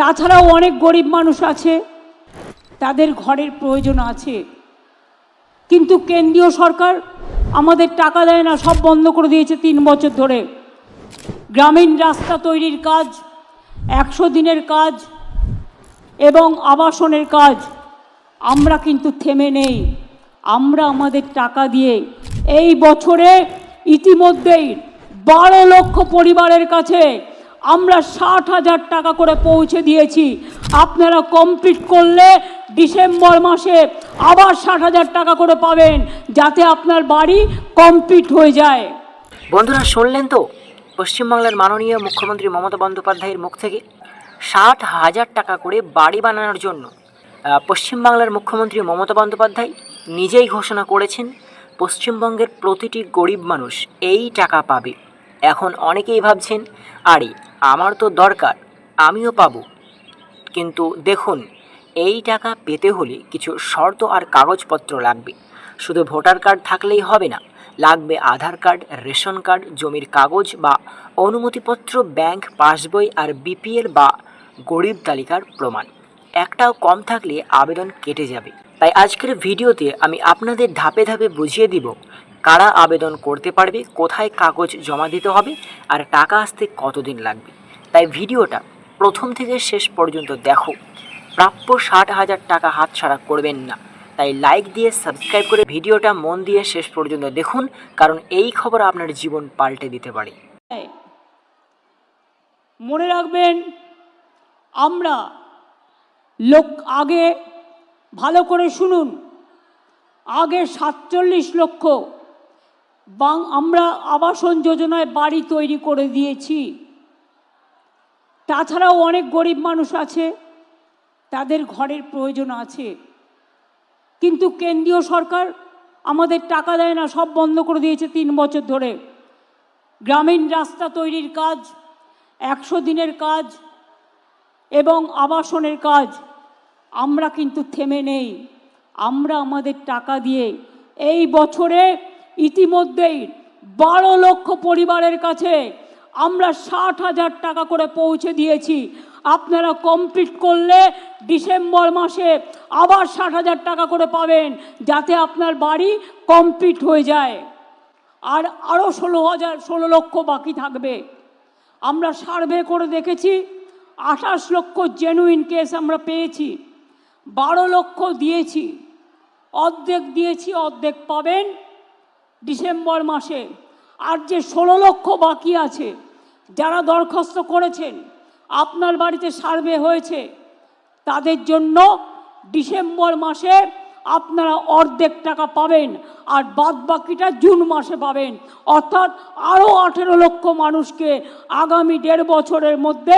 তাছাড়াও অনেক গরিব মানুষ আছে, তাদের ঘরের প্রয়োজন আছে। কিন্তু কেন্দ্রীয় সরকার আমাদের টাকা দেয় না, সব বন্ধ করে দিয়েছে তিন বছর ধরে। গ্রামীণ রাস্তা তৈরির কাজ, একশো দিনের কাজ এবং আবাসনের কাজ, আমরা কিন্তু থেমে নেই। আমরা আমাদের টাকা দিয়ে এই বছরে ইতিমধ্যেই বারো লক্ষ পরিবারের কাছে আমরা ষাট হাজার টাকা করে পৌঁছে দিয়েছি। আপনারা কমপ্লিট করলে ডিসেম্বর মাসে আবার ষাট হাজার টাকা করে পাবেন, যাতে আপনার বাড়ি কমপ্লিট হয়ে যায়। বন্ধুরা, শুনলেন তো? পশ্চিমবাংলার মাননীয় মুখ্যমন্ত্রী মমতা বন্দ্যোপাধ্যায়ের মুখ থেকে ষাট হাজার টাকা করে বাড়ি বানানোর জন্য পশ্চিমবাংলার মুখ্যমন্ত্রী মমতা বন্দ্যোপাধ্যায় নিজেই ঘোষণা করেছেন, পশ্চিমবঙ্গের প্রতিটি গরিব মানুষ এই টাকা পাবে। এখন অনেকেই ভাবছেন, আরে আমার তো দরকার, আমিও পাব। কিন্তু দেখুন, এই টাকা পেতে হলে কিছু শর্ত আর কাগজপত্র লাগবে। শুধু ভোটার কার্ড থাকলেই হবে না, লাগবে আধার কার্ড, রেশন কার্ড, জমির কাগজ বা অনুমতিপত্র, ব্যাংক পাসবই আর বিপিএল বা গরিব তালিকার প্রমাণ। একটাও কম থাকলে আবেদন কেটে যাবে। তাই আজকের ভিডিওতে আমি আপনাদের ধাপে ধাপে বুঝিয়ে দিব কারা আবেদন করতে পারবে, কোথায় কাগজ জমা দিতে হবে আর টাকা আসতে কতদিন লাগবে? তাই ভিডিওটা প্রথম থেকে শেষ পর্যন্ত দেখো। প্রাপ্য ষাট হাজার টাকা হাতছাড়া করবেন না। তাই লাইক দিয়ে সাবস্ক্রাইব করে ভিডিওটা মন দিয়ে শেষ পর্যন্ত দেখুন, কারণ এই খবর আপনার জীবন পাল্টে দিতে পারে। মনে রাখবেন, আমরা লোক আগে ভালো করে শুনুন। আগে সাতচল্লিশ লক্ষ বাং আমরা আবাসন যোজনায় বাড়ি তৈরি করে দিয়েছি। তাছাড়াও অনেক গরিব মানুষ আছে, তাদের ঘরের প্রয়োজন আছে। কিন্তু কেন্দ্রীয় সরকার আমাদের টাকা দেয় না, সব বন্ধ করে দিয়েছে তিন বছর ধরে। গ্রামীণ রাস্তা তৈরির কাজ, একশো দিনের কাজ এবং আবাসনের কাজ, আমরা কিন্তু থেমে নেই। আমরা আমাদের টাকা দিয়ে এই বছরে ইতিমধ্যেই বারো লক্ষ পরিবারের কাছে আমরা ষাট হাজার টাকা করে পৌঁছে দিয়েছি। আপনারা কমপ্লিট করলে ডিসেম্বর মাসে আবার ষাট হাজার টাকা করে পাবেন, যাতে আপনার বাড়ি কমপ্লিট হয়ে যায়। আর আরও ষোলো হাজার, ষোলো লক্ষ বাকি থাকবে। আমরা সার্ভে করে দেখেছি, আঠাশ লক্ষ জেনুইন কেস আমরা পেয়েছি, বারো লক্ষ দিয়েছি। অর্ধেক দিয়েছি, অর্ধেক পাবেন। ডিসেম্বর মাসে। আর যে ষোলো লক্ষ বাকি আছে, যারা দরখাস্ত করেছেন, আপনার বাড়িতে সার্ভে হয়েছে, তাদের জন্য ডিসেম্বর মাসে আপনারা অর্ধেক টাকা পাবেন আর বাদ বাকিটা জুন মাসে পাবেন। অর্থাৎ আরও আঠেরো লক্ষ মানুষকে আগামী দেড় বছরের মধ্যে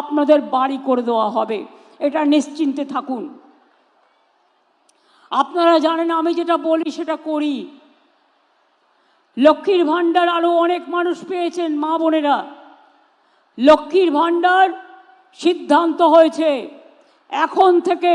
আপনাদের বাড়ি করে দেওয়া হবে। এটা নিশ্চিন্তে থাকুন। আপনারা জানেন আমি যেটা বলি, সেটা করি। লক্ষ্মীর ভাণ্ডার আরও অনেক মানুষ পেয়েছেন মা বোনেরা। লক্ষ্মীর ভাণ্ডার সিদ্ধান্ত হয়েছে। এখন থেকে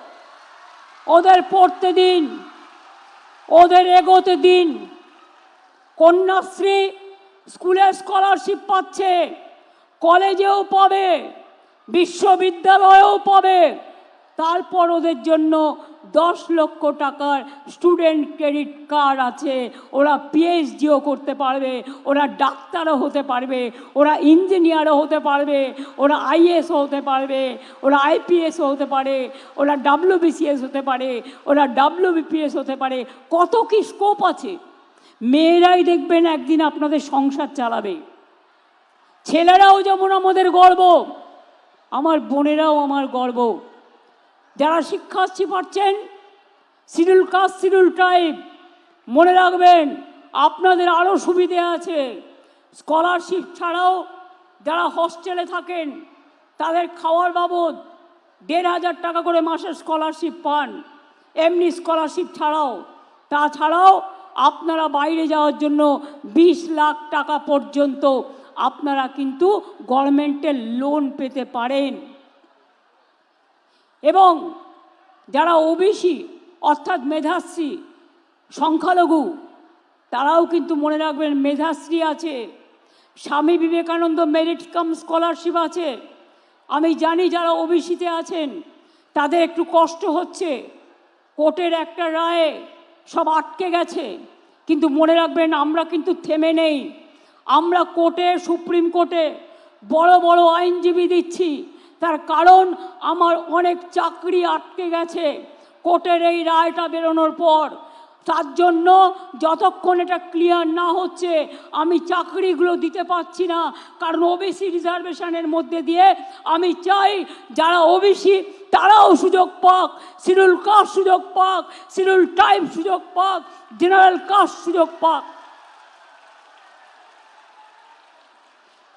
ওদের পড়তে দিন, ওদের এগোতে দিন। কন্যাশ্রী স্কুলে স্কলারশিপ পাচ্ছে, কলেজেও পাবে, বিশ্ববিদ্যালয়েও পাবে। তারপর ওদের জন্য দশ লক্ষ টাকার স্টুডেন্ট ক্রেডিট কার্ড আছে। ওরা পিএইচডিও করতে পারবে, ওরা ডাক্তারও হতে পারবে, ওরা ইঞ্জিনিয়ারও হতে পারবে, ওরা আইএসও হতে পারবে, ওরা আইপিএসও হতে পারে, ওরা ডাব্লিউবিসিএস হতে পারে, ওরা ডাব্লিউবিপিএস হতে পারে, কত কি স্কোপ আছে? মেয়েরাই দেখবেন একদিন আপনাদের সংসার চালাবে। ছেলেরাও যেমন আমাদের গর্ব, আমার বোনেরাও আমার গর্ব। যারা শিক্ষার্থী পাচ্ছেন শিডিউল কাস্ট শিডিউল ট্রাইব মনে রাখবেন, আপনাদের আরও সুবিধে আছে। স্কলারশিপ ছাড়াও যারা হস্টেলে থাকেন, তাদের খাওয়ার বাবদ দেড় হাজার টাকা করে মাসের স্কলারশিপ পান। এমনি স্কলারশিপ ছাড়াও। তাছাড়াও আপনারা বাইরে যাওয়ার জন্য বিশ লাখ টাকা পর্যন্ত আপনারা কিন্তু গভর্নমেন্টের লোন পেতে পারেন। এবং যারা ওবিসি, অর্থাৎ মেধাশ্রী, সংখ্যালঘু, তারাও কিন্তু মনে রাখবেন মেধাশ্রী আছে। Swami Vivekananda merit cum scholarship আছে। আমি জানি যারা ওবিসিতে আছেন, তাদের একটু কষ্ট হচ্ছে। কোর্টের একটা রায়ে সব আটকে গেছে। কিন্তু মনে রাখবেন আমরা কিন্তু থেমে নেই। আমরা কোর্টে, সুপ্রিম কোর্টে বড় বড় আইনজীবী দিচ্ছি। তার কারণ আমার অনেক চাকরি আটকে গেছে। কোর্টের এই রায়টা বেরোনোর পর। তার জন্য যতক্ষণ এটা ক্লিয়ার না হচ্ছে, আমি চাকরিগুলো দিতে পারছি না। কারণ ওবিসি রিজার্ভেশনের মধ্যে দিয়ে আমি চাই যারা ওবিসি তারাও সুযোগ পাক। শিডিউল কাস্ট সুযোগ পাক শিডিউল টাইম সুযোগ পাক জেনারেল কাস্ট সুযোগ পাক।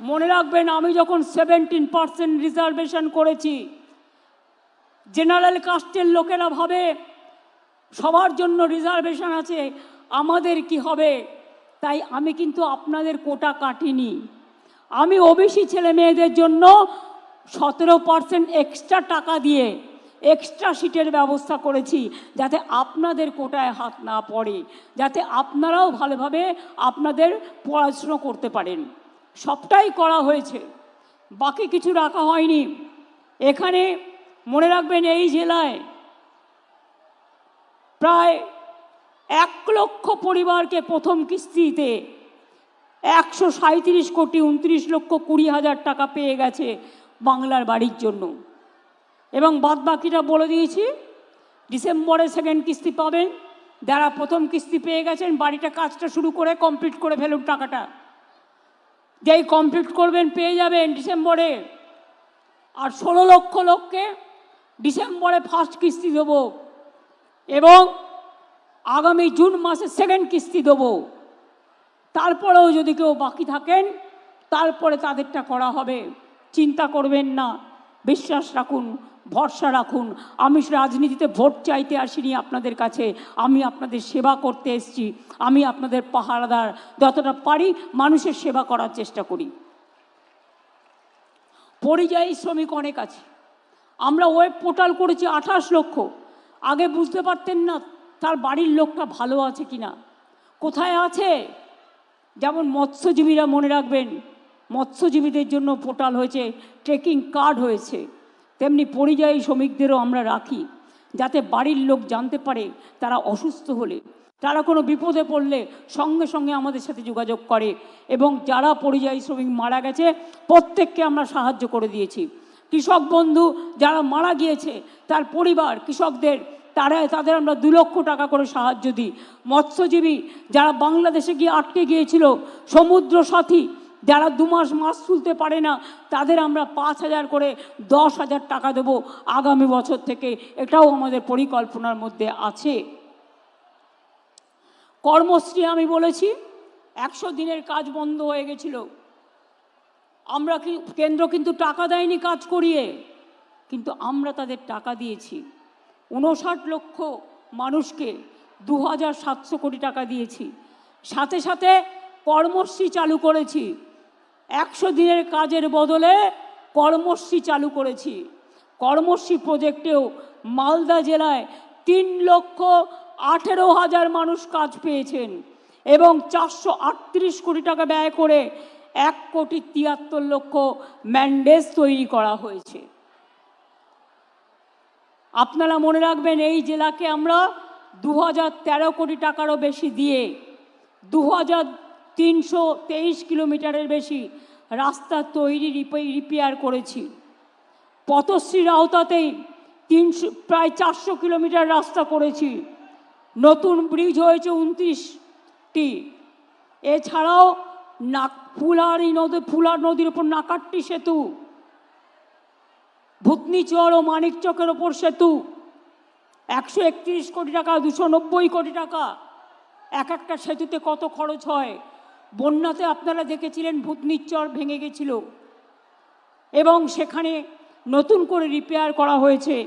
মনে রাখবেন, আমি যখন সেভেন্টিন পার্সেন্ট রিজার্ভেশন করেছি জেনারেল কাস্টের লোকেরা ভাবে সবার জন্য রিজার্ভেশন আছে, আমাদের কি হবে? তাই আমি কিন্তু আপনাদের কোটা কাটিনি। আমি ওবিসি ছেলে মেয়েদের জন্য সতেরো পার্সেন্ট এক্সট্রা টাকা দিয়ে এক্সট্রা সিটের ব্যবস্থা করেছি, যাতে আপনাদের কোটায় হাত না পড়ে, যাতে আপনারাও ভালোভাবে আপনাদের পড়াশুনো করতে পারেন। সবটাই করা হয়েছে। বাকি কিছু রাখা হয়নি। এখানে মনে রাখবেন এই জেলায় প্রায় এক লক্ষ পরিবারকে প্রথম কিস্তিতে একশো সাঁত্রিশ কোটি উনত্রিশ লক্ষ কুড়ি হাজার টাকা পেয়ে গেছে বাংলার বাড়ির জন্য। এবং বাদ বাকিটা বলে দিয়েছি ডিসেম্বরে সেকেন্ড কিস্তি পাবেন। যারা প্রথম কিস্তি পেয়ে গেছেন, বাড়িটা কাজটা শুরু করে কমপ্লিট করে ফেলুন টাকাটা। যেই কমপ্লিট করবেন পেয়ে যাবেন ডিসেম্বরে। আর ষোলো লক্ষ লোককে ডিসেম্বরে ফার্স্ট কিস্তি দেব এবং আগামী জুন মাসে সেকেন্ড কিস্তি দেব। তারপরেও যদি কেউ বাকি থাকেন, তারপরে তাদেরটা করা হবে। চিন্তা করবেন না। বিশ্বাস রাখুন, ভরসা রাখুন। আমি রাজনীতিতে ভোট চাইতে আসিনি আপনাদের কাছে। আমি আপনাদের সেবা করতে এসেছি। আমি আপনাদের পাহারাদার। যতটা পারি মানুষের সেবা করার চেষ্টা করি। পরিযায়ী শ্রমিক অনেক আছে। আমরা ওয়েব পোর্টাল করেছি আঠাশ লক্ষ। আগে বুঝতে পারতেন না তার বাড়ির লোকটা ভালো আছে কি না কোথায় আছে? যেমন মৎস্যজীবীরা মনে রাখবেন মৎস্যজীবীদের জন্য পোর্টাল হয়েছে, ট্রেকিং কার্ড হয়েছে। তেমনি পরিযায়ী শ্রমিকদেরও আমরা রাখি, যাতে বাড়ির লোক জানতে পারে তারা অসুস্থ হলে। তারা কোনো বিপদে পড়লে সঙ্গে সঙ্গে আমাদের সাথে যোগাযোগ করে এবং যারা পরিযায়ী শ্রমিক মারা গেছে, প্রত্যেককে আমরা সাহায্য করে দিয়েছি। কৃষক বন্ধু যারা মারা গিয়েছে, তার পরিবার, কৃষকদের, তারা, তাদের আমরা দু লক্ষ টাকা করে সাহায্য দিই। মৎস্যজীবী যারা বাংলাদেশে গিয়ে আটকে গিয়েছিল সমুদ্র সাথী যারা দু মাস মাছ তুলতে পারে না, তাদের আমরা পাঁচ হাজার করে দশ হাজার টাকা দেবো আগামী বছর থেকে। এটাও আমাদের পরিকল্পনার মধ্যে আছে। কর্মশ্রী আমি বলেছি, একশো দিনের কাজ বন্ধ হয়ে গেছিল। আমরা কি, কেন্দ্র কিন্তু টাকা দেয়নি কাজ করিয়ে, কিন্তু আমরা তাদের টাকা দিয়েছি। উনষাট লক্ষ মানুষকে দু হাজার সাতশো কোটি টাকা দিয়েছি। সাথে সাথে কর্মশ্রী চালু করেছি। একশো দিনের কাজের বদলে কর্মশ্রী চালু করেছি। কর্মশ্রী প্রজেক্টেও মালদা জেলায় তিন লক্ষ আঠেরো হাজার মানুষ কাজ পেয়েছেন এবং চারশো আটত্রিশ কোটি টাকা ব্যয় করে এক কোটি তিয়াত্তর লক্ষ ম্যান্ডেজ তৈরি করা হয়েছে। আপনারা মনে রাখবেন এই জেলাকে আমরা দু হাজার তেরো কোটি টাকারও বেশি দিয়ে দু হাজার তিনশো তেইশ কিলোমিটারের বেশি রাস্তা তৈরি রিপেয়ার করেছি। পথশ্রীর আওতাতেই তিনশো, প্রায় চারশো কিলোমিটার রাস্তা করেছি। নতুন ব্রিজ হয়েছে উনত্রিশটি। এছাড়াও নাক, ফুলারি নদী, ফুলার নদীর ওপর নাকাট্টি সেতু, ভূতনিচর ও মানিকচকের ওপর সেতু, একশো একত্রিশ কোটি টাকা, দুশো নব্বই কোটি টাকা, এক একটা সেতুতে কত খরচ হয়? বন্যাতে আপনারা দেখেছিলেন ভূতনিচর ভেঙে গেছিল। এবং সেখানে নতুন করে রিপেয়ার করা হয়েছে।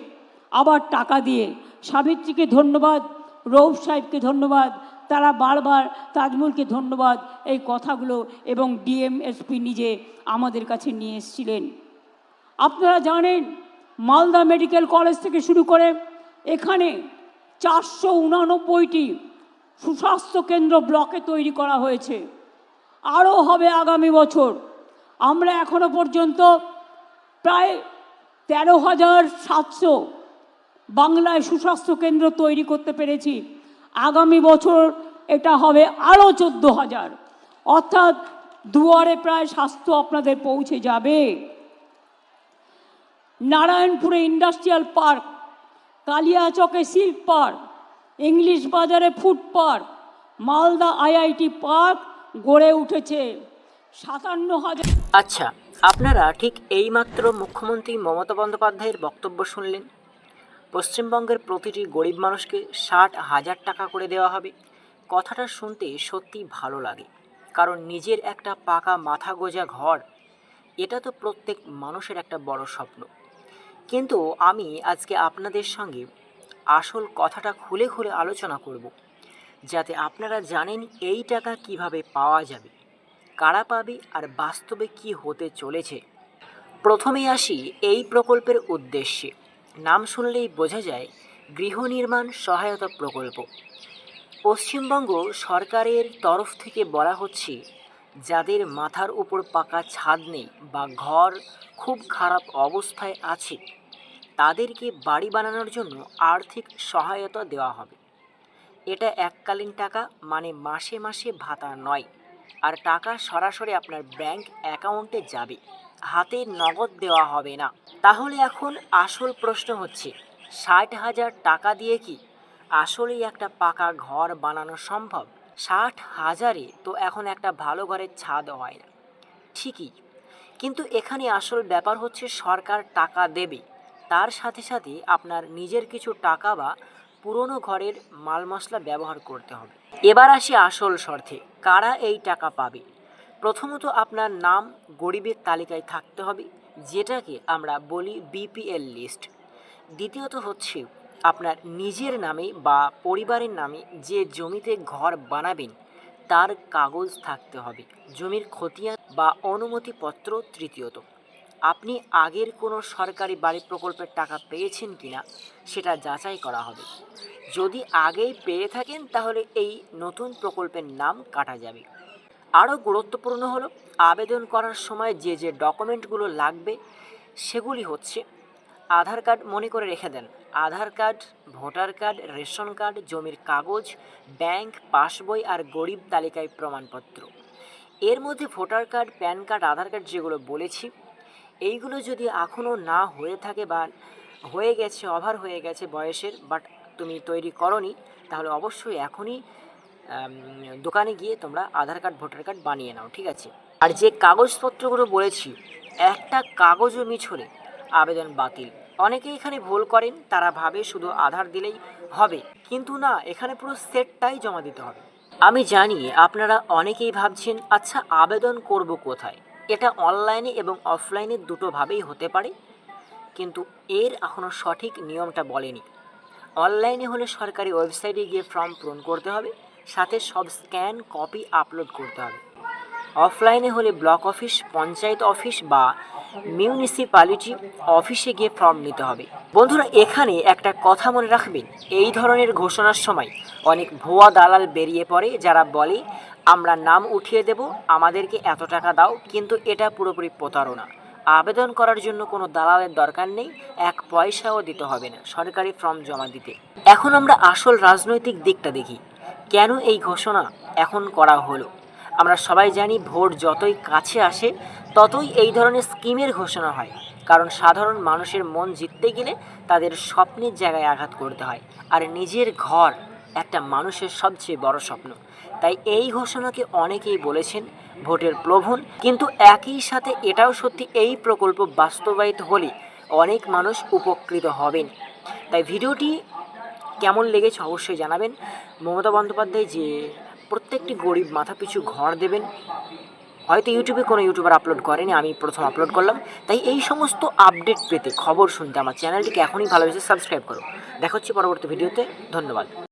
আবার টাকা দিয়ে। সাবিত্রীকে ধন্যবাদ, রৌফ সাহেবকে ধন্যবাদ, তারা বারবার তাজমুলকে ধন্যবাদ এই কথাগুলো এবং ডিএমএসপি নিজে আমাদের কাছে নিয়ে এসেছিলেন। আপনারা জানেন, মালদা মেডিকেল কলেজ থেকে শুরু করে এখানে চারশো উনানব্বইটি সুস্বাস্থ্য কেন্দ্র ব্লকে তৈরি করা হয়েছে। আরও হবে আগামী বছর। আমরা এখনও পর্যন্ত প্রায় তেরো হাজার সাতশো বাংলায় সুস্বাস্থ্য কেন্দ্র তৈরি করতে পেরেছি। আগামী বছর এটা হবে আরও চোদ্দ হাজার। অর্থাৎ দুয়ারে প্রায় স্বাস্থ্য আপনাদের পৌঁছে যাবে। নারায়ণপুরে ইন্ডাস্ট্রিয়াল পার্ক, কালিয়াচকে সিল্ক পার্ক, ইংলিশ বাজারে food park, Malda IIT park গড়ে উঠেছে। সাতান্ন হাজার আচ্ছা আপনারা ঠিক এইমাত্র মুখ্যমন্ত্রী মমতা বন্দ্যোপাধ্যায়ের বক্তব্য শুনলেন। পশ্চিমবঙ্গের প্রতিটি গরিব মানুষকে ষাট হাজার টাকা করে দেওয়া হবে। কথাটা শুনতে সত্যি ভালো লাগে, কারণ নিজের একটা পাকা মাথা গোজা ঘর, এটা তো প্রত্যেক মানুষের একটা বড় স্বপ্ন। কিন্তু আমি আজকে আপনাদের সঙ্গে আসল কথাটা খুলে খুলে আলোচনা করব। যাতে আপনারা জানেন এই টাকা কীভাবে পাওয়া যাবে, কারা পাবে আর বাস্তবে কি হতে চলেছে। প্রথমে আসি এই প্রকল্পের উদ্দেশ্যে। নাম শুনলেই বোঝা যায়, গৃহ নির্মাণ সহায়তা প্রকল্প। পশ্চিমবঙ্গ সরকারের তরফ থেকে বলা হচ্ছে, যাদের মাথার উপর পাকা ছাদ নেই বা ঘর খুব খারাপ অবস্থায় আছে, তাদেরকে বাড়ি বানানোর জন্য আর্থিক সহায়তা দেওয়া হবে। এটা এককালীন টাকা মানে মাসে মাসে ভাতা নয়। আর টাকা সরাসরি আপনার ব্যাংক অ্যাকাউন্টে যাবে। হাতে নগদ দেওয়া হবে না। তাহলে এখন আসল প্রশ্ন হচ্ছে, ষাট হাজার টাকা দিয়ে কি আসলেই একটা পাকা ঘর বানানো সম্ভব? ষাট হাজারে তো এখন একটা ভালো ঘরের ছাদ হয় না। ঠিকই। কিন্তু এখানে আসল ব্যাপার হচ্ছে সরকার টাকা দেবে। তার সাথে সাথে আপনার নিজের কিছু টাকা বা পুরনো ঘরের মাল মশলা ব্যবহার করতে হবে। এবার আসি আসল শর্তে, কারা এই টাকা পাবে? প্রথমত আপনার নাম গরিবের তালিকায় থাকতে হবে, যেটাকে আমরা বলি বিপিএল লিস্ট। দ্বিতীয়ত হচ্ছে, আপনার নিজের নামে বা পরিবারের নামে যে জমিতে ঘর বানাবেন, তার কাগজ থাকতে হবে, জমির খতিয়ান বা অনুমতিপত্র তৃতীয়ত। আপনি আগের কোনো সরকারি বাড়ি প্রকল্পের টাকা পেয়েছেন কিনা সেটা যাচাই করা হবে। যদি আগেই পেয়ে থাকেন, তাহলে এই নতুন প্রকল্পের নাম কাটা যাবে। আরও গুরুত্বপূর্ণ হলো, আবেদন করার সময় যে যে ডকুমেন্টগুলো লাগবে সেগুলি হচ্ছে, আধার কার্ড মনে করে রেখে দেন। Aadhaar card, voter card, ration card, জমির কাগজ, ব্যাংক, পাসবই আর গরিব তালিকায় প্রমাণপত্র। এর মধ্যে voter card, PAN card, Aadhaar card যেগুলো বলেছি এইগুলো যদি এখনও না হয়ে থাকে বা হয়ে গেছে অভার হয়ে গেছে বয়সের বাট তুমি তৈরি করনি, তাহলে অবশ্যই এখনই দোকানে গিয়ে তোমরা আধার কার্ড, ভোটার কার্ড বানিয়ে নাও, ঠিক আছে? আর যে কাগজপত্রগুলো বলেছি, একটা কাগজও মিছ হলে আবেদন বাতিল। অনেকে এখানে ভুল করেন, তারা ভাবে শুধু আধার দিলেই হবে, কিন্তু না, এখানে পুরো সেটটাই জমা দিতে হবে। আমি জানি আপনারা অনেকেই ভাবছেন আচ্ছা আবেদন করব কোথায়? এটা অনলাইনে এবং অফলাইনে দুটোভাবেই হতে পারে, কিন্তু এর এখনও সঠিক নিয়মটা বলেনি। অনলাইনে হলে সরকারি ওয়েবসাইটে গিয়ে ফর্ম পূরণ করতে হবে, সাথে সব স্ক্যান, কপি, আপলোড করতে হবে। অফলাইনে হলে ব্লক অফিস, পঞ্চায়েত অফিস বা মিউনিসিপ্যালিটি অফিসে গিয়ে ফর্ম নিতে হবে। বন্ধুরা, এখানে একটা কথা মনে রাখবেন। এই ধরনের ঘোষণার সময় অনেক ভুয়া দালাল বেরিয়ে পড়ে, যারা বলে, আমরা নাম উঠিয়ে দেব, আমাদেরকে এত টাকা দাও। কিন্তু এটা পুরোপুরি প্রতারণা। আবেদন করার জন্য কোনো দালালের দরকার নেই, এক পয়সাও দিতে হবে না, সরকারি ফর্ম জমা দিতে। এখন আমরা আসল রাজনৈতিক দিকটা দেখি। কেন এই ঘোষণা এখন করা হলো? আমরা সবাই জানি ভোট যতই কাছে আসে, ততই এই ধরনের স্কিমের ঘোষণা হয়। কারণ সাধারণ মানুষের মন জিততে গেলে তাদের স্বপ্নের জায়গায় আঘাত করতে হয়। আর নিজের ঘর একটা মানুষের সবচেয়ে বড় স্বপ্ন। তাই এই ঘোষণাকে অনেকেই বলেছেন ভোটের প্রলোভন কিন্তু একই সাথে এটাও সত্যি এই প্রকল্প বাস্তবায়িত হলে অনেক মানুষ উপকৃত হবেন। তাই ভিডিওটি কেমন লেগেছে অবশ্যই জানাবেন। মমতা বন্দ্যোপাধ্যায় যে প্রত্যেকটি গরিব মাথা পিছু ঘর দেবেন। হয়তো ইউটিউবে কোনো ইউটিউবার আপলোড করেনি, আমি প্রথম আপলোড করলাম। তাই এই সমস্ত আপডেট পেতে, খবর শুনতে আমার চ্যানেলটিকে এখনই ভালোবেসে সাবস্ক্রাইব করো। দেখা হচ্ছে পরবর্তী ভিডিওতে ধন্যবাদ।